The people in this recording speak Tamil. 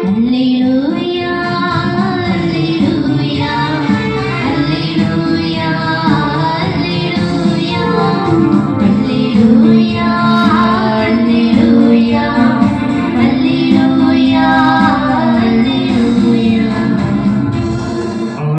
அல்லையிலோ